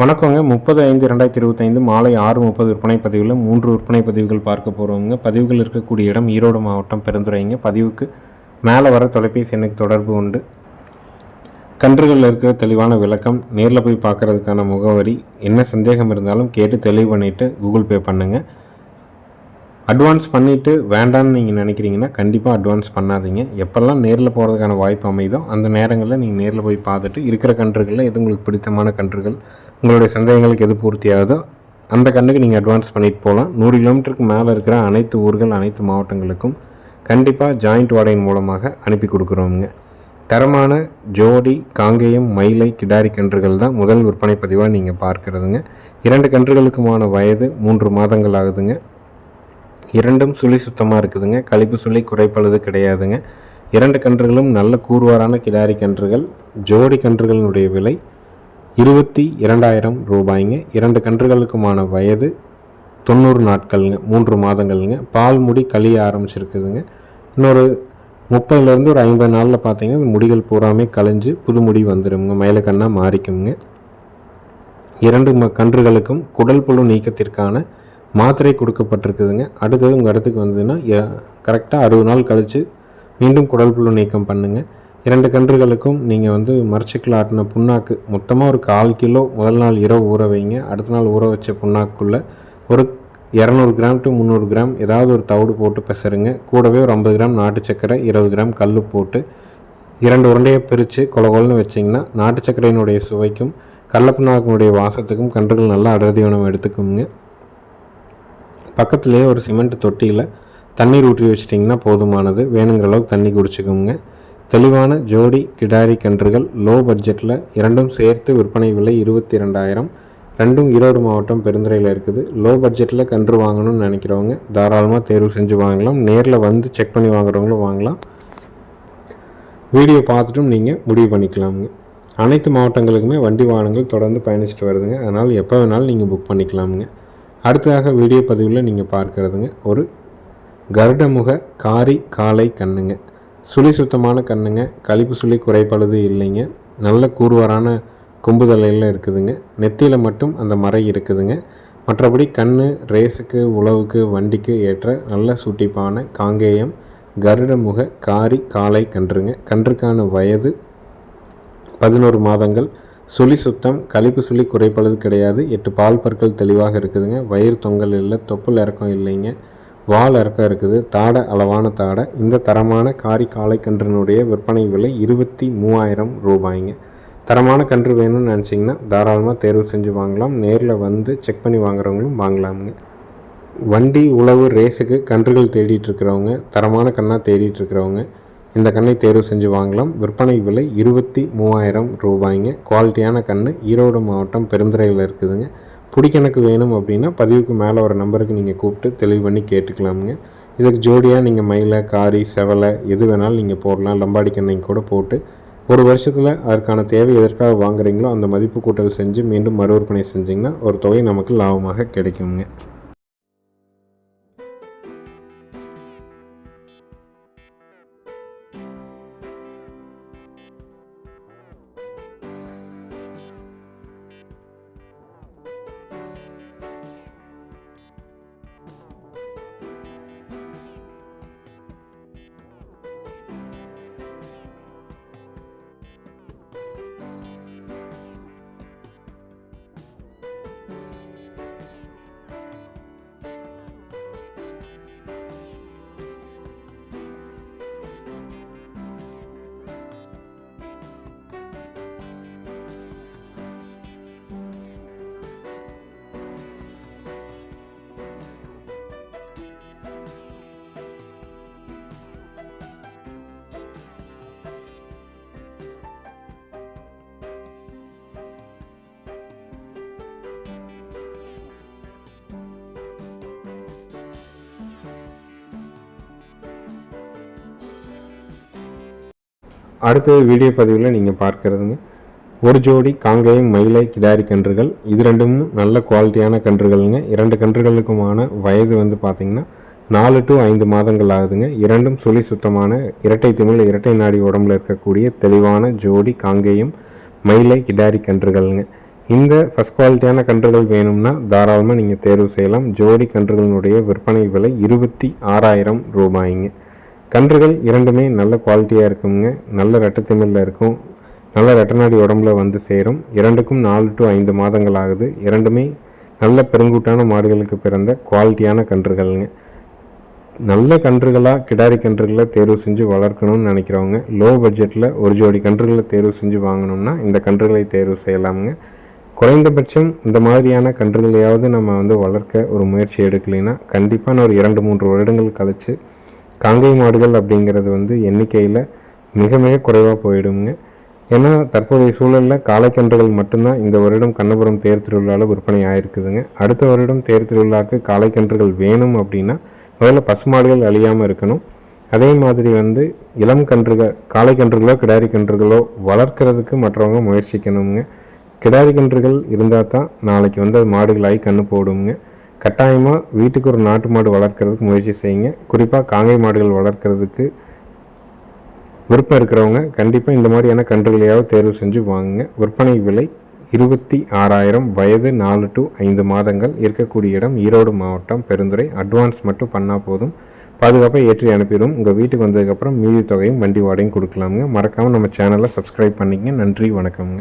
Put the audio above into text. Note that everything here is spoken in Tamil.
வணக்கங்க. முப்பது ஐந்து ரெண்டாயிரத்தி இருபத்தைந்து மாலை ஆறு முப்பது விற்பனை பதிவில் மூன்று விற்பனை பதிவுகள் பார்க்க போகிறவங்க பதிவுகள் இருக்கக்கூடிய இடம் ஈரோடு மாவட்டம் பெருந்துரைங்க பதிவுக்கு மேலே வர தொலைபேசி எண்ணுக்கு தொடர்பு உண்டு. கன்றுகளில் இருக்கிற தெளிவான விளக்கம். நேரில் போய் பார்க்கறதுக்கான முகவரி. என்ன சந்தேகம் இருந்தாலும் கேட்டு தெளிவு பண்ணிவிட்டு கூகுள் பே பண்ணுங்கள் அட்வான்ஸ் பண்ணிவிட்டு வேண்டான்னு நீங்கள் நினைக்கிறீங்கன்னா கண்டிப்பாக அட்வான்ஸ் பண்ணாதீங்க. எப்போல்லாம் நேரில் போகிறதுக்கான வாய்ப்பு அமைதோ அந்த நேரங்களில் நீங்கள் நேரில் போய் பார்த்துட்டு இருக்கிற கன்றுகளில் எது உங்களுக்கு பிடித்தமான கன்றுகள் உங்களுடைய சந்தேகங்களுக்கு எது பூர்த்தியாகுதோ அந்த கண்ணுக்கு நீங்கள் அட்வான்ஸ் பண்ணிட்டு போகலாம். நூறு கிலோமீட்டருக்கு மேலே இருக்கிற அனைத்து ஊர்கள் அனைத்து மாவட்டங்களுக்கும் கண்டிப்பாக ஜாயிண்ட் வாடகையின் மூலமாக அனுப்பி கொடுக்குறோங்க தரமான ஜோடி காங்கேயம் மயிலை கிடாரி கன்றுகள் தான் முதல் விற்பனை பதிவாக நீங்கள் பார்க்குறதுங்க. இரண்டு கன்றுகளுக்குமான வயது மூன்று மாதங்கள் ஆகுதுங்க. இரண்டும் சுழி சுத்தமாக இருக்குதுங்க. கழிப்பு சுழி குறைப்பழுது கிடையாதுங்க. இரண்டு கன்றுகளும் நல்ல கூர்வாரான கிடாரி கன்றுகள் ஜோடி கன்றுகளினுடைய விலை இருபத்தி இரண்டாயிரம் ரூபாய்ங்க. இரண்டு கன்றுகளுக்குமான வயது தொண்ணூறு நாட்கள்ங்க மூன்று மாதங்கள்ங்க. பால் முடி கழிய ஆரம்பிச்சிருக்குதுங்க. இன்னொரு முப்பதுலேருந்து ஒரு ஐம்பது நாளில் பார்த்தீங்கன்னா முடிகள் பூராமே கழிஞ்சு புது முடி வந்துடுங்க மயிலக்கண்ணா மாறிக்குங்க. இரண்டு ம கன்றுகளுக்கும் குடல் புழு நீக்கத்திற்கான மாத்திரை கொடுக்கப்பட்டிருக்குதுங்க. அடுத்தது உங்கள் இடத்துக்கு வந்ததுன்னா கரெக்டாக அறுபது நாள் கழித்து மீண்டும் குடல் புழு நீக்கம் பண்ணுங்கள் இரண்டு கன்றுகளுக்கும் நீங்கள் வந்து மரச்சிக்கல் ஆட்டின புண்ணாக்கு மொத்தமாக ஒரு கால் கிலோ முதல் நாள் இரவு ஊற வைங்க. அடுத்த நாள் ஊற வச்ச புண்ணாக்குள்ளே ஒரு இரநூறு கிராம் டு முந்நூறு கிராம் ஏதாவது ஒரு தவிடு போட்டு பெசருங்க. கூடவே ஒரு ஐம்பது கிராம் நாட்டு சர்க்கரை இருபது கிராம் கல் போட்டு இரண்டு உருண்டையை பிரித்து கொலகொலன்னு வச்சிங்கன்னா நாட்டு சர்க்கரையினுடைய சுவைக்கும் கடலப்புண்ணாக்கினுடைய வாசத்துக்கும் கன்றுகள் நல்லா அடர்த்தி உணவு எடுத்துக்குங்க. பக்கத்துலேயே ஒரு சிமெண்ட் தொட்டியில் தண்ணீர் ஊற்றி வச்சிட்டிங்கன்னா போதுமானது. வேணுங்கிற அளவுக்கு தண்ணி குடிச்சுக்குங்க. தெளிவான ஜோடி கிடாரி கன்றுகள் லோ பட்ஜெட்டில் இரண்டும் சேர்த்து விற்பனை விலை இருபத்தி ரெண்டாயிரம் ரெண்டும் ஈரோடு மாவட்டம் பெருந்துறையில் இருக்குது. லோ பட்ஜெட்டில் கன்று வாங்கணும்னு நினைக்கிறவங்க தாராளமாக தேர்வு செஞ்சு வாங்கலாம். நேரில் வந்து செக் பண்ணி வாங்குறவங்களும் வாங்கலாம். வீடியோ பார்த்துட்டும் நீங்கள் முடிவு பண்ணிக்கலாமுங்க. அனைத்து மாவட்டங்களுக்குமே வண்டி வாகனங்கள் தொடர்ந்து பயணிச்சுட்டு வருதுங்க. அதனால் எப்போ வேணாலும் நீங்கள் புக் பண்ணிக்கலாமுங்க. அடுத்ததாக வீடியோ பதிவில் நீங்கள் பார்க்கறதுங்க. ஒரு கருடமுக காரி காலை கண்ணுங்க. சுழி சுத்தமான கண்ணுங்க. கழிப்பு சுழி குறைப்பழுது இல்லைங்க. நல்ல கூர்வாரான கொம்புதலையில் இருக்குதுங்க. நெத்தியில் மட்டும் அந்த மறை இருக்குதுங்க. மற்றபடி கண் ரேஸுக்கு உழவுக்கு வண்டிக்கு ஏற்ற நல்ல சுட்டிப்பான காங்கேயம் கருடமுக காரி காலை கன்றுங்க. கன்றுக்கான வயது பதினோரு மாதங்கள். சுழி சுத்தம் கழிப்பு சுழி குறைப்பழுது கிடையாது. எட்டு பால் பற்கள் தெளிவாக இருக்குதுங்க. வயிறு தொங்கல் இல்லை தொப்புள் இறக்கம் இல்லைங்க. வால் அறுக்க இருக்குது. தாடை அளவான தாடை. இந்த தரமான காரி காளைக்கன்றினுடைய விற்பனை விலை இருபத்தி மூவாயிரம் ரூபாய்ங்க. தரமான கன்று வேணும்னு நினச்சிங்கன்னா தாராளமாக தேர்வு செஞ்சு வாங்கலாம். நேரில் வந்து செக் பண்ணி வாங்குறவங்களும் வாங்கலாமுங்க. வண்டி உழவு ரேஸுக்கு கன்றுகள் தேடிட்டு இருக்கிறவங்க தரமான கண்ணாக தேடிட்டு இருக்கிறவங்க இந்த கண்ணை தேர்வு செஞ்சு வாங்கலாம். விற்பனை விலை இருபத்தி மூவாயிரம் ரூபாய்ங்க. குவாலிட்டியான கண் ஈரோடு மாவட்டம் பெருந்துறையில் இருக்குதுங்க. குடிக்கணக்கு வேணும் அப்படின்னா பதிவுக்கு மேலே ஒரு நம்பருக்கு நீங்கள் கூப்பிட்டு தெளிவு பண்ணி கேட்டுக்கலாமுங்க. இதுக்கு ஜோடியாக நீங்கள் மயிலை காரி செவலை எது வேணாலும் நீங்கள் போடலாம். லம்பாடி கண்ணைங்க கூட போட்டு ஒரு வருஷத்தில் அதற்கான தேவை எதற்காக வாங்குறீங்களோ அந்த மதிப்பு கூட்டல் செஞ்சு மீண்டும் மறு விற்பனை செஞ்சிங்கன்னா ஒரு தொகை நமக்கு லாபமாக கிடைக்குங்க. அடுத்தது வீடியோ பதிவில் நீங்கள் பார்க்கறதுங்க. ஒரு ஜோடி காங்கேயம் மயிலை கிடாரி கன்றுகள். இது ரெண்டும் நல்ல குவாலிட்டியான கன்றுகள்ங்க. இரண்டு கன்றுகளுக்குமான வயது வந்து பார்த்திங்கன்னா நாலு டு ஐந்து மாதங்கள் ஆகுதுங்க. இரண்டும் சுழி சுத்தமான இரட்டை திமிழ் இரட்டை நாடி உடம்புல இருக்கக்கூடிய தெளிவான ஜோடி காங்கேயம் மயிலை கிடாரி கன்றுகள்ங்க. இந்த ஃபஸ்ட் குவாலிட்டியான கன்றுகள் வேணும்னா தாராளமாக நீங்கள் தேர்வு செய்யலாம். ஜோடி கன்றுகளினுடைய விற்பனை விலை இருபத்தி ஆறாயிரம் ரூபாய்ங்க. கன்றுகள் இரண்டுமே நல்ல குவாலிட்டியாக இருக்குங்க. நல்ல ரெட்டத்திமிழில் இருக்கும். நல்ல ரெட்டநாடி உடம்புல வந்து சேரும். இரண்டுக்கும் நாலு டு ஐந்து மாதங்கள் ஆகுது. இரண்டுமே நல்ல பெருங்கூட்டான மாடுகளுக்கு பிறந்த குவாலிட்டியான கன்றுகள்ங்க. நல்ல கன்றுகளாக கிடாரி கன்றுகளை தேர்வு செஞ்சு வளர்க்கணும்னு நினைக்கிறவங்க லோ பட்ஜெட்டில் ஒரு ஜோடி கன்றுகளை தேர்வு செஞ்சு வாங்கணும்னா இந்த கன்றுகளை தேர்வு செய்யலாமுங்க. குறைந்தபட்சம் இந்த மாதிரியான கன்றுகளையாவது நம்ம வந்து வளர்க்க ஒரு முயற்சி எடுக்கலைன்னா கண்டிப்பாக நான் ஒரு இரண்டு மூன்று வருடங்கள் கழித்து காங்கை மாடுகள் அப்படிங்கிறது வந்து எண்ணிக்கையில் மிக மிக குறைவாக போயிடுங்க ஏன்னா தற்போதைய சூழலில் காளைக்கன்றுகள் மட்டும்தான் இந்த வருடம் கண்ணபுரம் தேர் திருவிழாவில் விற்பனை ஆயிருக்குதுங்க. அடுத்த வருடம் தேர் திருவிழாவுக்கு காளைக்கன்றுகள் வேணும் அப்படின்னா முதல்ல பசுமாடுகள் அழியாமல் இருக்கணும். அதே மாதிரி வந்து இளம் கன்றுகள் காளைக்கன்றுகளோ கிடாரி கன்றுகளோ வளர்க்கறதுக்கு மற்றவங்க முயற்சிக்கணுங்க. கிடாரி கன்றுகள் இருந்தால் தான் நாளைக்கு வந்து அது மாடுகளாகி கண்ணு போடுங்க கட்டாயமாக வீட்டுக்கு ஒரு நாட்டு மாடு வளர்க்குறதுக்கு முயற்சி செய்யுங்க. குறிப்பாக காங்கை மாடுகள் வளர்க்குறதுக்கு விருப்பம் இருக்கிறவங்க கண்டிப்பாக இந்த மாதிரியான கன்றுகளையாவது தேர்வு செஞ்சு வாங்குங்க. விற்பனை விலை இருபத்தி ஆறாயிரம் வயது நாலு டு ஐந்து மாதங்கள் இருக்கக்கூடிய இடம் ஈரோடு மாவட்டம் பெருந்துறை அட்வான்ஸ் மட்டும் பண்ணால் போதும். பாதுகாப்பாக ஏற்றி அனுப்பிடும். உங்கள் வீட்டுக்கு வந்ததுக்கப்புறம் மீதி தொகையும் வண்டி வாடகையும் கொடுக்கலாமுங்க. மறக்காமல் நம்ம சேனலை சப்ஸ்கிரைப் பண்ணிக்கங்க. நன்றி வணக்கம்ங்க.